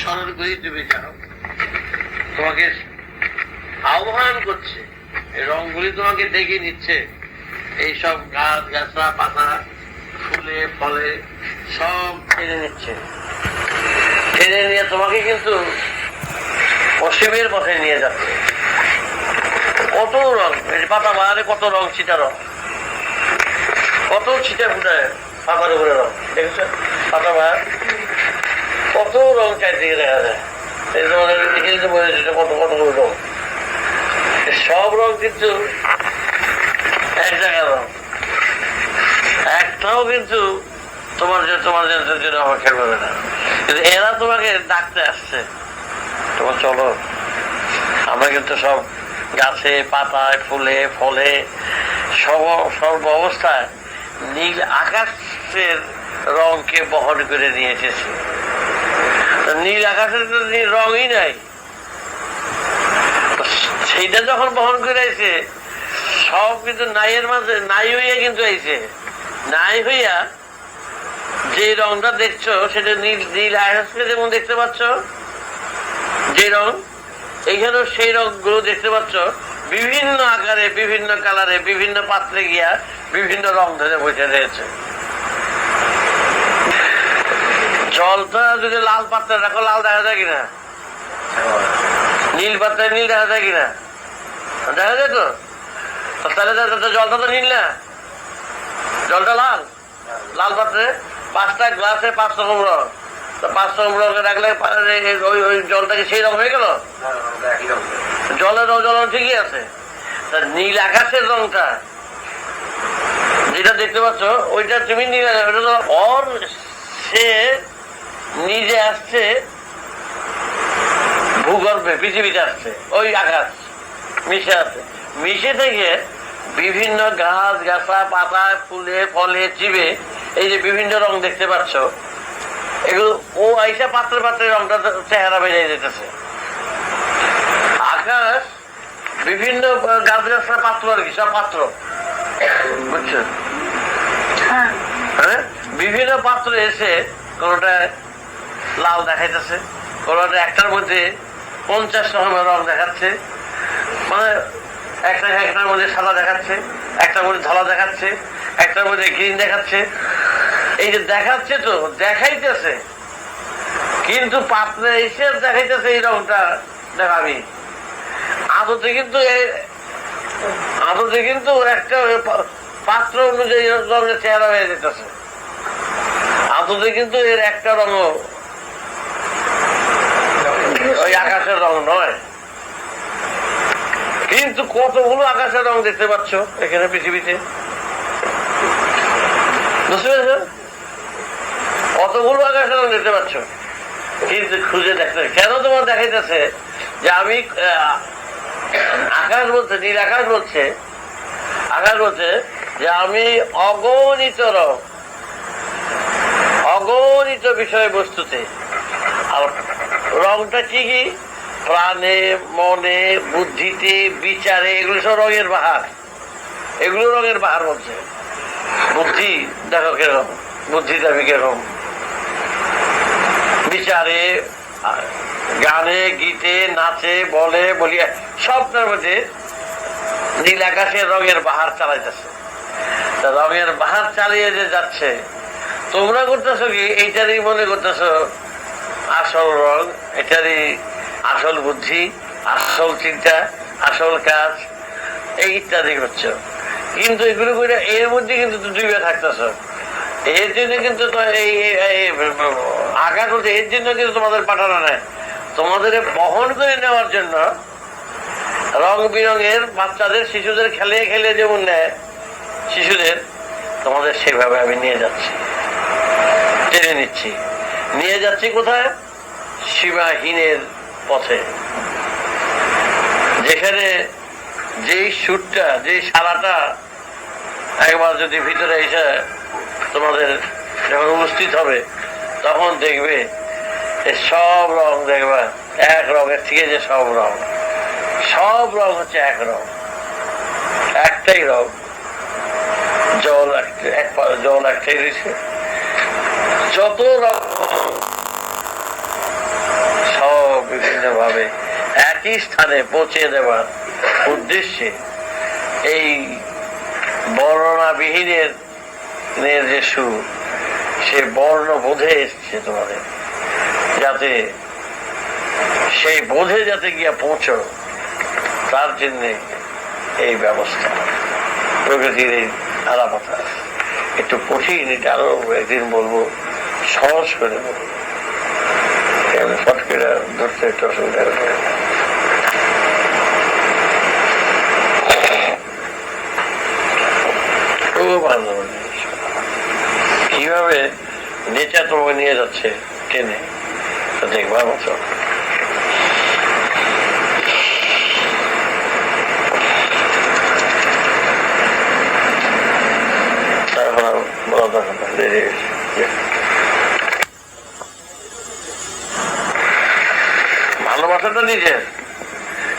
স্মরণ করেই তুমি যাও তোমাকে আহ্বান করছে রংগুলি তোমাকে ডেকে নিচ্ছে। এইসব গাছ, গাছরা, পাতা, ফুলে, ফলে সব টেনে নিচ্ছে। টেনে নিয়ে তোমাকে কিন্তু পশ্চিমের পথে নিয়ে যাচ্ছে। কত রং পাতা বাহারে কত রং ছিটা রং। কত ছিটা ফুটায় পাতার উপরে রং, দেখেছ? পাতা বাহার কত রং চাইতে দেখা যায় এই কত কত রং। সব রং কিন্তু এক জায়গায় রং। একটাও কিন্তু তোমার যে তোমার জন্য আমার খেয়াল হবে না। কিন্তু এরা তোমাকে ডাকতে আসছে। তোমার চলো। আমরা কিন্তু সব গাছে, পাতায়, ফুলে, ফলে, সব সর্ব অবস্থায় নীল আকাশের রংকে বহন করে নিয়ে এসেছি। নীল আকাশের তো রঙই নাই। সেইটা যখন বহন করে আইছে, সব কিন্তু নাইয়ের মাঝে, নাই হইয়া কিন্তু আইছে। নাই হইয়া যে রংটা দেখছ, সেটা নীল নীল আকাশকে যেমন দেখতে পাচ্ছ, যে রং, এইখানেও সেই রংগুলো দেখতে পাচ্ছ। বিভিন্ন আকারে, বিভিন্ন কালারে, বিভিন্ন পাত্রে গিয়া বিভিন্ন রং ধরে বসে রয়েছে। জলটা যদি লাল পাত্রে রাখো লাল দেখা যায় কিনা? নীল পাত্রে নীল দেখা যায় কিনা? দেখা যায় তো? তাহলে জলটা তো নীল না? জলটা লাল? লাল পাত্রে পাঁচটা গ্লাসে পাঁচ রকম রং পাঁচ রকম রঙে রাখলে ওই ওই জলটা কি সেই রকম হয়ে গেল? জলের জল ঠিকই আছে। নীল আকাশের রংটা, যেটা দেখতে পাচ্ছ, ওইটা তুমি নীল ওটা তো ওর সে নিজে আসছে ভূগর্ভে পৃথিবীতে আসছে ওই আকাশ মিশে আছে। মিশে থেকে বিভিন্ন গাছ গাছা পাতা ফুলে ফলে চিবে এই যে বিভিন্ন রং দেখতে পাচ্ছ এগুলো ও আইসা পাত্রে পাত্রে রংটা চেহারা বেরিয়ে যেতেছে। আকাশ বিভিন্ন গাছ গাছরা পাত্র আর কি সব পাত্র। বুঝছ? হ্যাঁ। বিভিন্ন পাত্র এসে কোনটা লাল দেখাইতেছে। কোনটা একটার মধ্যে পঞ্চাশ রকমের রং দেখাচ্ছে। মানে একটা একটার মধ্যে সাদা দেখাচ্ছে, একটার মধ্যে ধলা দেখাচ্ছে, একটার মধ্যে গ্রিন দেখাচ্ছে। এই যে দেখাচ্ছে তো, দেখাইতেছে। কিন্তু পাত্রে এসে দেখাইতেছে এই রংটা দেখাবি আদতে কিন্তু আদতে কিন্তু একটা পাত্র অনুযায়ী রঙের চেহারা হয়ে যেতেছে। আদতে কিন্তু এর একটা রঙ ওই আকাশের রং নয়। কিন্তু কতগুলো আকাশের রং দেখতে পাচ্ছ এখানে পৃথিবীতে? বুঝতে কতগুলো আকাশের রং দেখতে পাচ্ছ? কিন্তু খুঁজে দেখতে কেন তোমার দেখাইতেছে যে আমি আকাশ বলছে, নীল আকাশ বলছে? আকাশ বলছে যে আমি অগণিত রং, অগণিত বিষয় বস্তুতে আর রংটা কি? কি প্রাণে, মনে, বুদ্ধিতে, বিচারে, এগুলো সব রঙের বাহার। এগুলো রঙের বাহার বলছে। বুদ্ধি, দেখো কীরকম। বুদ্ধি আমি কীরকম? বিচারে, গানে, গীতে, নাচে, বলে, বলিয়া সবটার মধ্যে নীল আকাশের রঙের বাহার চালাইতেছে। রঙের বাহার চালিয়ে যে যাচ্ছে, তোমরা করতেছো কি? এইটারই মনে করতেছো আসল রং এটারই আসল বুদ্ধি, আসল চিন্তা, আসল কাজ, এই ইত্যাদি করছ কিন্তু এগুলো করে এর মধ্যে কিন্তু ডুবে থাকতেছ। এর জন্য কিন্তু তো এই, এই- এই আঁকা করছে এর জন্য কিন্তু তোমাদের পাঠানো নেয় তোমাদের বহন করে নেওয়ার জন্য রং বিরঙের বাচ্চাদের, শিশুদের খেলিয়ে খেলিয়ে যেমন নেয়, শিশুদের তোমাদের সেভাবে আমি নিয়ে যাচ্ছি, টেনে নিচ্ছি। নিয়ে যাচ্ছি কোথায়? সীমাহীনের পথে। যেখানে যেই সুরটা যেই সারাটা একবার যদি ভিতরে এসে তোমাদের যখন উপস্থিত হবে, তখন দেখবে সব রং দেখবা, এক রঙের থেকে যে সব রং। সব রং হচ্ছে এক রং। একটাই রং। জল জল একটাই রয়েছে। যত রং একই স্থানে পৌঁছে দেওয়ার উদ্দেশ্যে এই বর্ণনাবিহীনের নের যে সুর সে বর্ণ বোধে এসছে তোমাদের। যাতে সেই বোধে যাতে গিয়া পৌঁছো তার জন্য এই ব্যবস্থা। প্রকৃতির এই আলাপতা একটু কঠিন, এটা আরও একদিন বলব। সহজ করে ধরতে অসুবিধা। কীভাবে নেচার তোমাকে নিয়ে যাচ্ছে টেনে দেখবার মতো। বলা দরকার নেই, দেরি হয়ে গেছে। ভালোবাসাটা নিজের।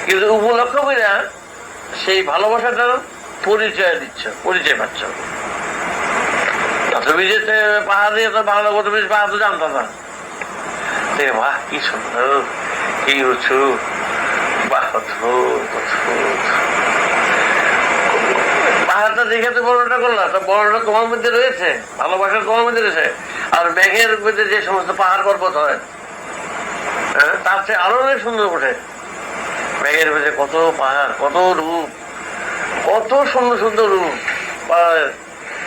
কিন্তু উপলক্ষ করে সেই ভালোবাসাটার পরিচয় দিচ্ছ পরিচয় পাচ্ছ। পাহাড়টা দেখে তো বড়টা করলাম বড়টা তোমার মধ্যে রয়েছে ভালোবাসা তোমার মধ্যে রয়েছে। আর মেঘের মধ্যে যে সমস্ত পাহাড় পর্বত হ্যাঁ, তার চেয়ে আরও অনেক সুন্দর ওঠে মেঘের মধ্যে কত পাহাড়, কত রূপ, কত সুন্দর সুন্দর রূপ।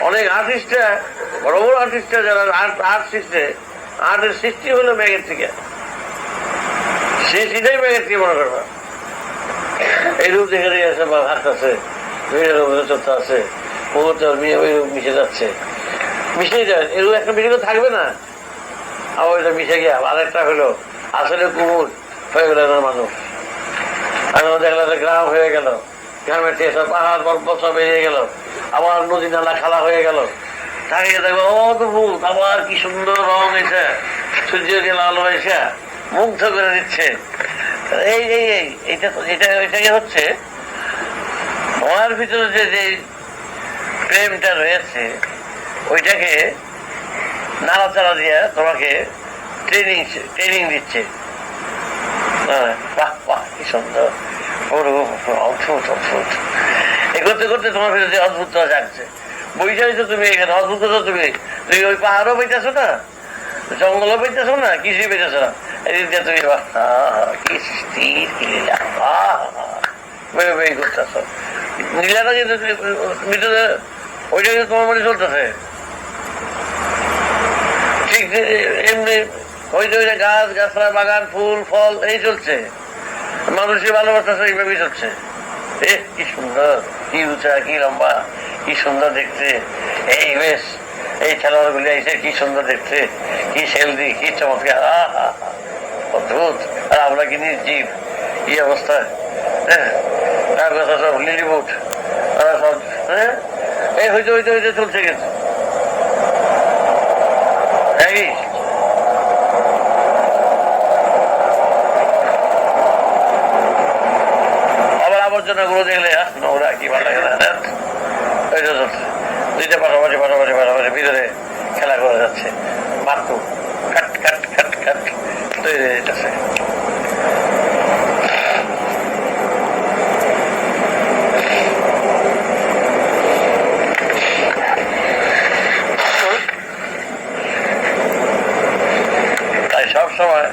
অনেক আর্টিস্টরা বড় বড় আর্টিস্টরা যারা আর্ট আর্ট সৃষ্টি আর্টের সৃষ্টি হলো মেঘের থেকে। সে সেটাই মেঘের থেকে মনে করবা। এই রূপ দেখে দিয়ে আছে, বা হাত আছে আছে মিশে যাচ্ছে। মিশে যায় এরকম একটা মিশে থাকবে না। আবার ওইটা মিশে গিয়ে আরেকটা হলো আসলে কুমুর হয়ে গেল না মানুষ। আর দেখলাম গ্রাম হয়ে গেল। গ্রামের সব পাহাড়, পর্বত সব বেরিয়ে গেল। আবার নদী নালা খালা হয়ে গেল। তাকে দেখব অদ্ভুত আবার কি সুন্দর রং এসে সূর্যকে লাল হয়েছে। মুগ্ধ করে দিচ্ছে। এই এই এই এটা এটা এটাকে হচ্ছে তোমার ভিতরে যে যে প্রেমটা রয়েছে, ওইটাকে নাড়াচাড়া দিয়ে তোমাকে ট্রেনিং ট্রেনিং দিচ্ছে। হ্যাঁ, বাহ বাহ কি সুন্দর। অদ্ভুত অদ্ভুত। করতে করতে তোমার ভিতরে যে অদ্ভুততা জাগছে। বইটাই তো তুমি এখানে অদ্ভুত তুমি। তুমি ওই পাহাড়ও পেতেছো না? জঙ্গলও পেতেছো না? কিছুই পেতেছো না? এদিক দিয়ে তুমি কি স্থির কি লীলা। বই বই করতেছো। কিন্তু ভিতরে ওইটা কিন্তু তোমার মনে চলতেছে। ঠিক এমনি ওই যে গাছ গাছরা বাগান, ফুল, ফল, এই চলছে। মানুষের ভালোবাসা এইভাবেই চলছে। এ কি সুন্দর, কি উঁচা, কি লম্বা, কি সুন্দর দেখতে। এই বেশ, এই খেলোয়াড় গুলি এসে কি সুন্দর দেখতে, কি সেলদি কি চমৎকার। অদ্ভুত। আর আমরা কি নির্জীব? কি অবস্থা? হ্যাঁ সব লিলিবুট তারা সব এই হইতে হইতে হইতে চলছে কিন্তু এই দেখলে নোংরা কি ভালো লাগে না। দুইটা পাশাপাশি পাশাপাশি পাশাপাশি ভিতরে খেলা করে যাচ্ছে মারতো কাট কাট কাট কাট তৈরি হয়ে যেতেছে তাই সব সময়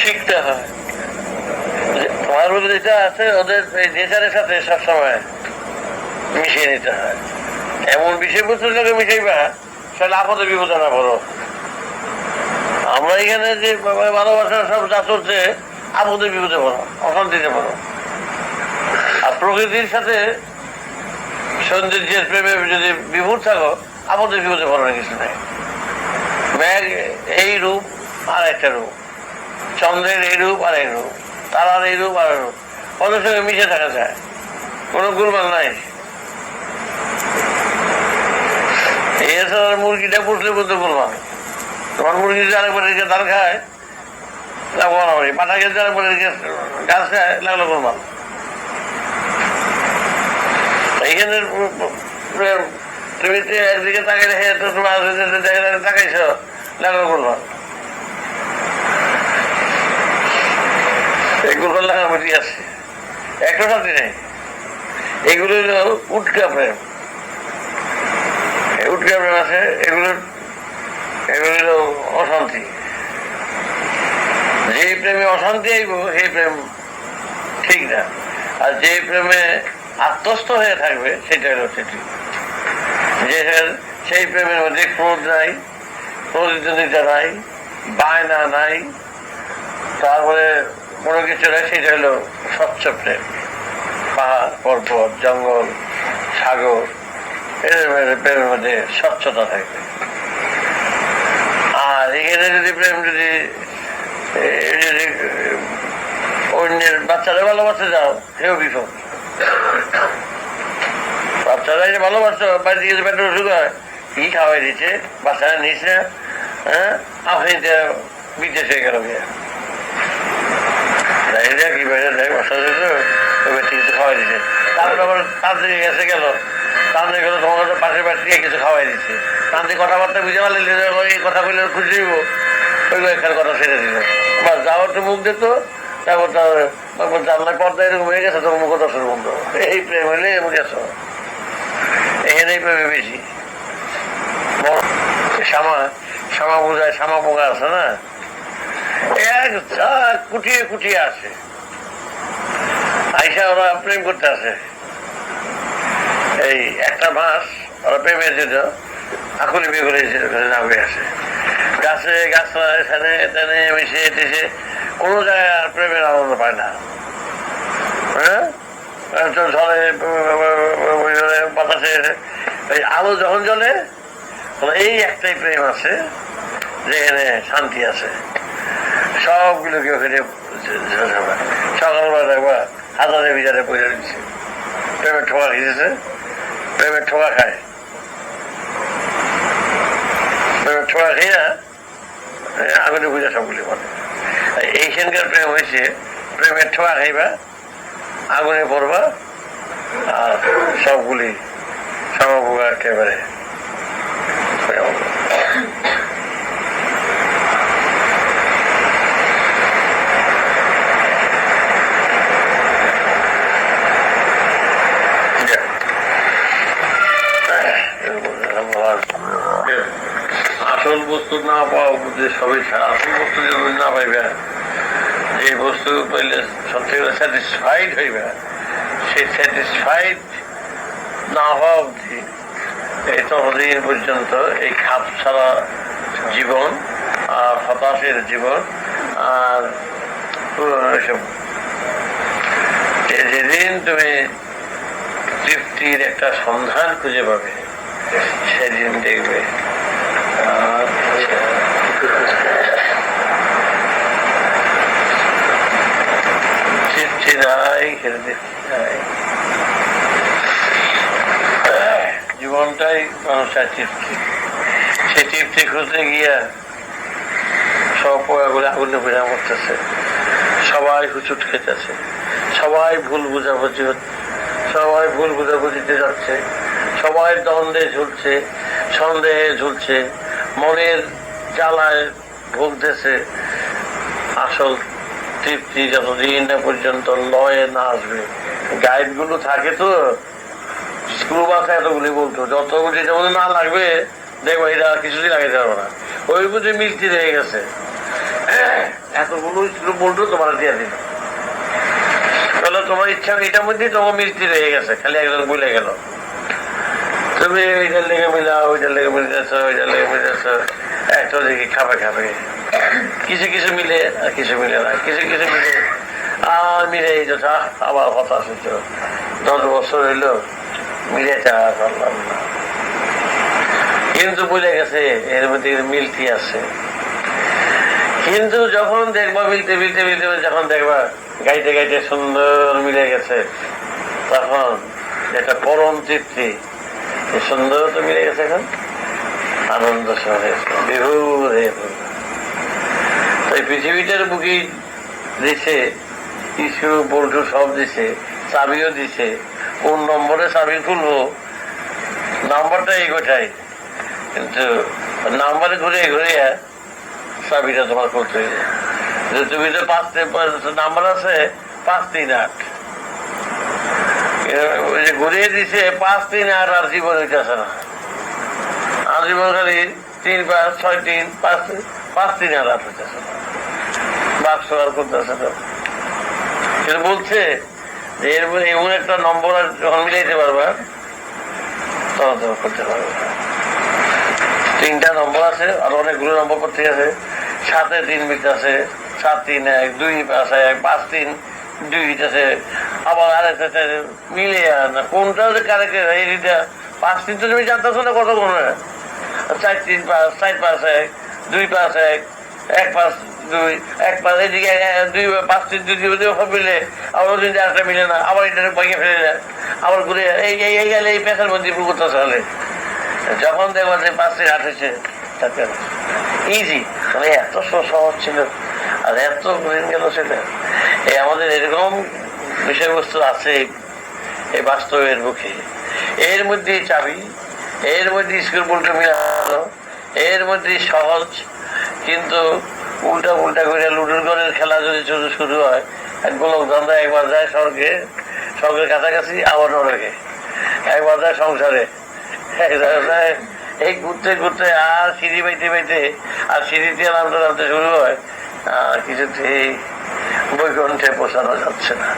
শিখতে হয় যে তোমার আছে, ওদের নেচারের সাথে সবসময় মিশিয়ে নিতে হয়। এমন বিষয়বস্তুর লোকে মিশাইবা তাহলে আপদে বিপদে না আমরা এখানে যে ভালোবাসার সব যা চলছে, আপদে বিপদে বড় অশান্তিতে বড় আর প্রকৃতির সাথে সৌন্দর্যের প্রেমে যদি বিভূর থাকো, আপদে বিপদে না কিছু নেই। মেঘ এই রূপ আর একটা রূপ। চন্দ্রের এই রূপ আর এই রূপ। তারার এই রূপ আর রূপ। ওদের সঙ্গে মিশে থাকা যায়? কোনো গুলমাল নাই। এছাড়া মুরগিটা পুষলে বলতে গুলমাল তোমার মুরগি যদি আরেকবার এদিকে ধান খায় লাগবো না বলি পাঠা গেছে আরেকবার গাছ খায়, লাগল গুলমাল এইখানে তুমি একদিকে তাকাইলে হে, তো তোমার তাকাইছ, লাগল গুলমাল এগুলো লাগামতি আছে। একটা শান্তি নেই। এগুলো হলো উটকা প্রেম উটকা প্রেম আছে, এগুলো এগুলো হলো অশান্তি। যে প্রেমে অশান্তি আইব, সেই প্রেম ঠিক না। আর যে প্রেমে আত্মস্থ হয়ে থাকবে, সেটা হলো সেটি। যে সেই প্রেমের মধ্যে ক্রোধ নাই, প্রতিদ্বন্দ্বিতা নাই, বায়না নাই, তারপরে কোনো কিছু নাই, সেটা হলো স্বচ্ছ প্রেম পাহাড়, পর্বত, জঙ্গল, সাগর, এদের প্রেমের মধ্যে স্বচ্ছতা থাকবে আর এখানে যদি প্রেম যদি যদি, অন্যের বাচ্চারা ভালোবাসতে যাও, সেও বিপদ। বাচ্চারা যে ভালোবাসতো বাড়ি থেকে পেটের অসুখ হয়, কি খাওয়াই দিচ্ছে? বাচ্চারা নিস না হ্যাঁ আপনি বিদেশ গেল কি বাইরে দেয় বাচ্চাদের তো ওই ব্যক্তি কিছু খাওয়াই দিচ্ছে তারপর আবার তান্ত্রিক এসে গেল। তান্ত্রিক গেল তোমার কাছে পাশের বাড়ি কিছু খাওয়াই দিচ্ছে তান্ত্রিক কথাবার্তা বুঝে পারলে এই কথা বললে খুশি হইব। ওই এখানে কথা ছেড়ে দিল। বাস যাওয়ার তো মুখ দিত তারপর তারপর জানলায় পর্দা এরকম হয়ে গেছে, তোর মুখ দর্শন বন্ধ। এই প্রেম হলে এমন গেছো। এখানেই প্রেমে বেশি। শ্যামা শ্যামা বোঝায় শ্যামা পোকা আছে না? এক যা কুটিয়ে কুটিয়ে আসে। আইসা ওরা প্রেম করতে আসে। এই একটা মাস ওরা প্রেমে জন্য আকুলি বিয়ে করে নামে আসে গাছে গাছরা এখানে এখানে মিশে টেসে কোনো জায়গায় আর প্রেমের আনন্দ পায় না। হ্যাঁ? বাতাসে, এই আলো যখন জ্বলে এই একটাই প্রেম আছে, যেখানে শান্তি আছে। সবগুলোকে ওখানে সকালবেলা দেখবা হাজারে বিজারে পড়ে দিচ্ছে প্রেমের ঠোকা খেয়েছে প্রেমের ঠোকা খায়। প্রেমের ঠোকা খেয়ে আগুনে বুঝা সবগুলি বলে এইখানকার প্রেম হয়েছে প্রেমের ঠোকা খাইবা, আগুনে পড়বা, আর সবগুলি সমভোগা একেবারে আসল বস্তু না পাওয়া সবই ছাড়া আসল বস্তু যদি না পাইবে। যে বস্তু পাইলে সত্যি স্যাটিসফাইড হইবে। সেই স্যাটিসফাইড না হওয়া অবধি এই ততদিন পর্যন্ত এই খাপ ছাড়া জীবন আর হতাশের জীবন আর যেদিন তুমি তৃপ্তির একটা সন্ধান খুঁজে পাবে, সেদিন দেখবে আর তৃপ্তি নাই সেটা তৃপ্তি নাই জীবনটাই সে খুঁজতে গিয়া সব আগুনে বেড়া করতেছে। সবাই হুচুট খেতেছে। সবাই ভুল বুঝাবুঝি হচ্ছে। সবাই ভুল বুঝাবুঝিতে যাচ্ছে। সবাই দ্বন্দ্বে ঝুলছে, সন্দেহে ঝুলছে। মনের জ্বালায় ভুগতেছে। আসল তৃপ্তি যতদিন না পর্যন্ত লয়ে না আসবে। গাইডগুলো থাকে তো। স্ক্রু বাসা এতগুলি বলতো যতগুলি যেমন না লাগবে, দেখব এটা কিছুদিন লাগাইতে পারব না। ওই বুঝে মিষ্টি রয়ে গেছে। এতগুলো স্ক্রু বলতো, তোমার দিয়ে দিল তাহলে তোমার ইচ্ছা, এটার মধ্যেই তোমার মিষ্টি রয়ে গেছে, খালি একজন ভুলে গেল। তুমি ওইটার লেগে মিলা ওইটার লেগে মিলতেছ ওইটার লেগে মিলতেছ দিকে খাবে খাবে। কিছু কিছু মিলে, আর কিছু মিলে না, কিছু কিছু মিলে। আর মিলে এই যথা আবার হতাশ হইত দশ বছর হইল, মিলে চা করলাম না। কিন্তু বুঝে গেছে, এর মধ্যে মিলতি আছে। কিন্তু যখন দেখবা, মিলতে মিলতে মিলতে যখন দেখবা, গাইতে গাইতে সুন্দর মিলে গেছে, তখন এটা পরম তৃপ্তি সুন্দর তো মিলে গেছে এখন। আনন্দ সহে বিভুর তাই পৃথিবীটার বুকি দিছে কিছু বল্টু সব দিছে, চাবিও দিছে, কোন নম্বরে চাবি খুলবো? নাম্বারটা এগোটাই কিন্তু নাম্বারে ঘুরে ঘুরে চাবিটা তোমার করতে যে তুমি তো পাঁচ নাম্বার আছে, পাঁচ তিন আট। ঘুরিয়ে দিছে, পাঁচ তিন আট আর জীবন হইতেছে না। আর তিন পাঁচ ছয় তিন পাঁচ পাঁচ তিন হইতেছে বাক্স আর করতেছে কিন্তু বলছে যে এমন একটা নম্বর আর যখন মিলাইতে পারবা করতে পারবে। তিনটা নম্বর আছে আর অনেকগুলো নম্বর করতে আছে। সাতে তিন মিট আছে, সাত তিন এক, দুই পাঁচ এক, পাঁচ তিন, দুই আছে। আবার আরেকটা মিলে না কোনটা কারেক্ট পাঁচ তিন তো তুমি জানতেছো না কত কোন চার তিন পাঁচ চার পাঁচ এক, দুই পাঁচ এক এক পাঁচ দুই, এক দুই পাঁচ তিন, দুই মিলে আবার ওই মিলে না, আবার এটা ফেলে দেয়, আবার ঘুরে এই এই গেলে এই মধ্যে হলে যখন দেখব যে পাঁচ দিন আট হয়েছে ইজি মানে এত সহজ ছিল, আর এত দিন গেল সেটা। এই আমাদের এরকম বিষয়বস্তু আছে এই বাস্তবের মুখে এর মধ্যে চাবি। এর মধ্যে স্কুল পুলটা মিলানো এর মধ্যে সহজ, কিন্তু উল্টা উল্টা করে লুডুর ঘরের খেলা যদি শুরু শুরু হয়, এক গোলক ধন্দা, একবার যায় স্বর্গে, স্বর্গের কাছাকাছি আবার নরকে। একবার যায় সংসারে। এই ঘুরতে ঘুরতে আর সিঁড়ি বাইতে বাইতে আর সিঁড়িতে নামতে নামতে শুরু হয়, আর কিছুতেই বৈকুণ্ঠে পৌঁছানো যাচ্ছে না।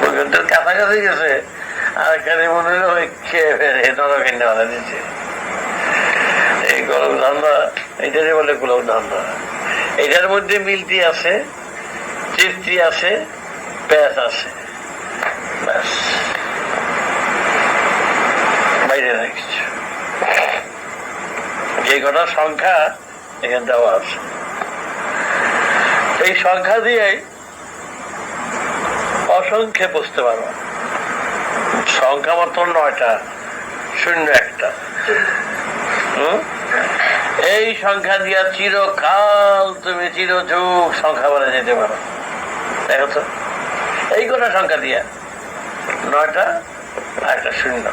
বৈকুণ্ঠের কাছাকাছি গেছে আর এখানে মনে হলো ওই খেয়ে ফেরে নরকে নেওয়া দিচ্ছে। এই গোলক ধান্দা এটারই বলে গোলক ধান্দা। এটার মধ্যে মিলতি আছে তৃপ্তি আছে প্যাস আছে। ব্যাস। বাইরে কিছু। যে কটা সংখ্যা এখানে দেওয়া আছে। এই সংখ্যা দিয়েই অসংখ্যে বুঝতে পারব। সংখ্যা মতন নয়টা, শূন্য একটা? এই সংখ্যা দিয়া চিরকাল তুমি চিরযুগ সংখ্যা বলে যেতে পারো। দেখো তো, এই কটা সংখ্যা দিয়া নয়টা আর একটা শূন্য।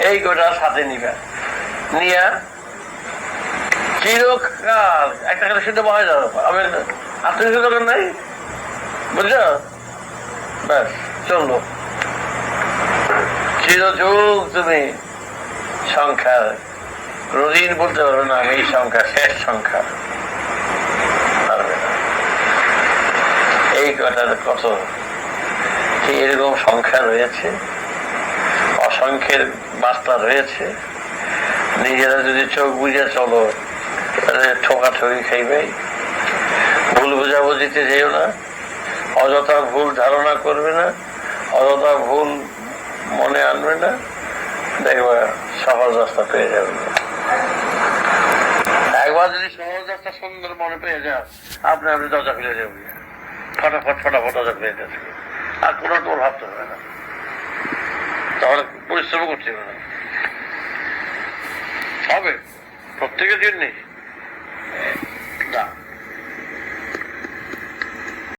এই গোটা সাথে নিবা। নিয়া চিরকাল, একটা করে শূন্য বহাই যাবে আমি আত্মীয় নাই? বুঝছ? ব্যাস, চলল। চিরযুগ তুমি সংখ্যা। রোদিন বলতে পারবে না, আমি সংখ্যা, শেষ সংখ্যা। এই কথার কত? এরকম সংখ্যা রয়েছে? অসংখ্যের বার্তা রয়েছে? নিজেরা যদি চোখ বুঝে চলো, তাহলে ঠোকাঠকি খাইবে। ভুল বোঝাবুঝিতে যেও না। অযথা ভুল ধারণা করবে না। অযথা ভুল মনে আনবে না, দেখবা সহজ রাস্তা পেয়ে যাবে। একবার যদি সহজ রাস্তা সুন্দর মনে পেয়ে যাও আপনি আপনি দরজা খুলে যাবে ফটাফট ফটাফট দরজা খুলে যাবে আর কোনো তোর ভাবতে হবে না। তাহলে পরিশ্রম করতে হবে না। হবে। প্রত্যেকের জন্যই।